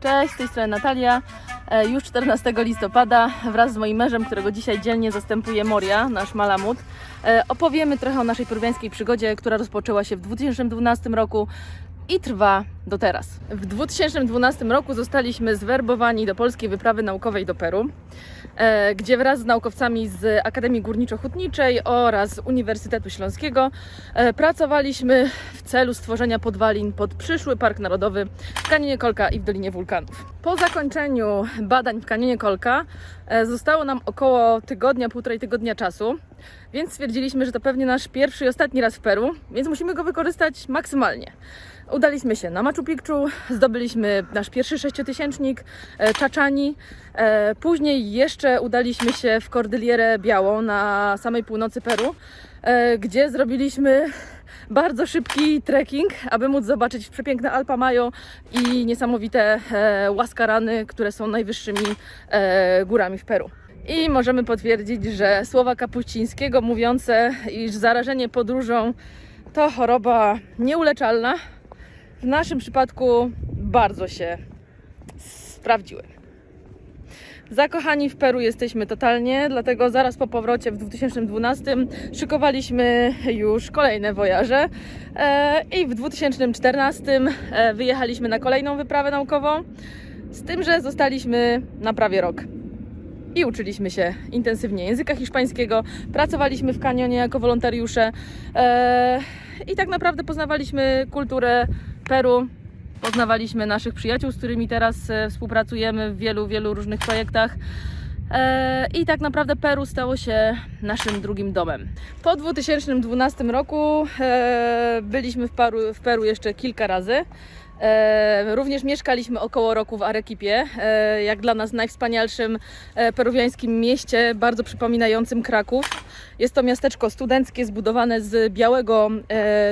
Cześć, z tej strony Natalia. E, Już 14 listopada wraz z moim mężem, którego dzisiaj dzielnie zastępuje Moria, nasz malamut, e, opowiemy trochę o naszej peruwiańskiej przygodzie, która rozpoczęła się w 2012 roku i trwa do teraz. W 2012 roku zostaliśmy zwerbowani do polskiej wyprawy naukowej do Peru, e, gdzie wraz z naukowcami z Akademii Górniczo-Hutniczej oraz Uniwersytetu Śląskiego e, pracowaliśmy w celu stworzenia podwalin pod przyszły Park Narodowy w Kanionie Kolka i w Dolinie Wulkanów. Po zakończeniu badań w Kanionie Kolka e, zostało nam około tygodnia, półtorej tygodnia czasu, więc stwierdziliśmy, że to pewnie nasz pierwszy i ostatni raz w Peru, więc musimy go wykorzystać maksymalnie. Udaliśmy się na Machu Picchu, zdobyliśmy nasz pierwszy sześciotysięcznik, e, Czaczani. E, Później jeszcze udaliśmy się w Kordylierę Białą na samej północy Peru, e, gdzie zrobiliśmy bardzo szybki trekking, aby móc zobaczyć przepiękne Alpa Mayo i niesamowite Łaskarany, które są najwyższymi górami w Peru. I możemy potwierdzić, że słowa Kapuścińskiego mówiące, iż zarażenie podróżą to choroba nieuleczalna, w naszym przypadku bardzo się sprawdziły. Zakochani w Peru jesteśmy totalnie, dlatego zaraz po powrocie w 2012 szykowaliśmy już kolejne wojaże e, i w 2014 e, wyjechaliśmy na kolejną wyprawę naukową, z tym, że zostaliśmy na prawie rok i uczyliśmy się intensywnie języka hiszpańskiego, pracowaliśmy w kanionie jako wolontariusze e, i tak naprawdę poznawaliśmy kulturę Peru, poznawaliśmy naszych przyjaciół, z którymi teraz e, współpracujemy w wielu, wielu różnych projektach. E, I tak naprawdę Peru stało się naszym drugim domem. Po 2012 roku byliśmy w Peru, w Peru jeszcze kilka razy. E, również mieszkaliśmy około roku w Arequipie, e, jak dla nas najwspanialszym e, peruwiańskim mieście, bardzo przypominającym Kraków. Jest to miasteczko studenckie zbudowane z białego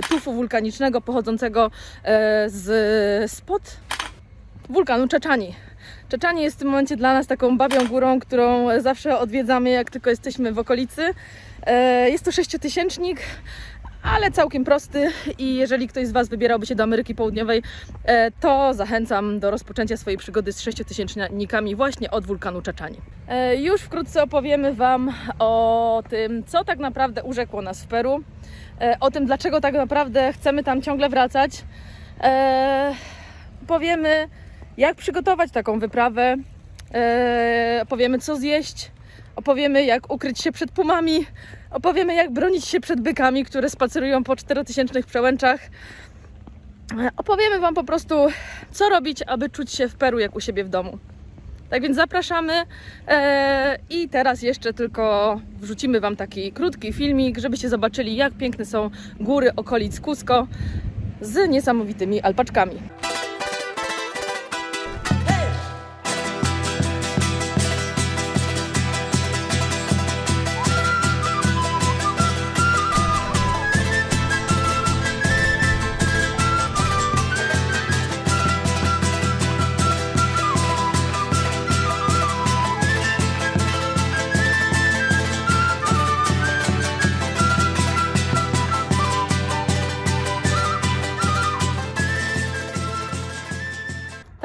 tufu wulkanicznego pochodzącego z spod wulkanu Czeczani. Czeczani jest w tym momencie dla nas taką babią górą, którą zawsze odwiedzamy, jak tylko jesteśmy w okolicy. Jest to sześciotysięcznik, ale całkiem prosty i jeżeli ktoś z Was wybierałby się do Ameryki Południowej, e, to zachęcam do rozpoczęcia swojej przygody z sześciotysięcznikami właśnie od wulkanu Czeczani. E, Już wkrótce opowiemy Wam o tym, co tak naprawdę urzekło nas w Peru, e, o tym, dlaczego tak naprawdę chcemy tam ciągle wracać. Powiemy, jak przygotować taką wyprawę, opowiemy, co zjeść, opowiemy, jak ukryć się przed pumami, opowiemy, jak bronić się przed bykami, które spacerują po czterotysięcznych przełęczach. Opowiemy Wam po prostu, co robić, aby czuć się w Peru jak u siebie w domu. Tak więc zapraszamy e, i teraz jeszcze tylko wrzucimy Wam taki krótki filmik, żebyście zobaczyli, jak piękne są góry okolic Cusco z niesamowitymi alpaczkami.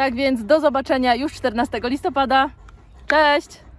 Tak więc do zobaczenia już 14 listopada. Cześć!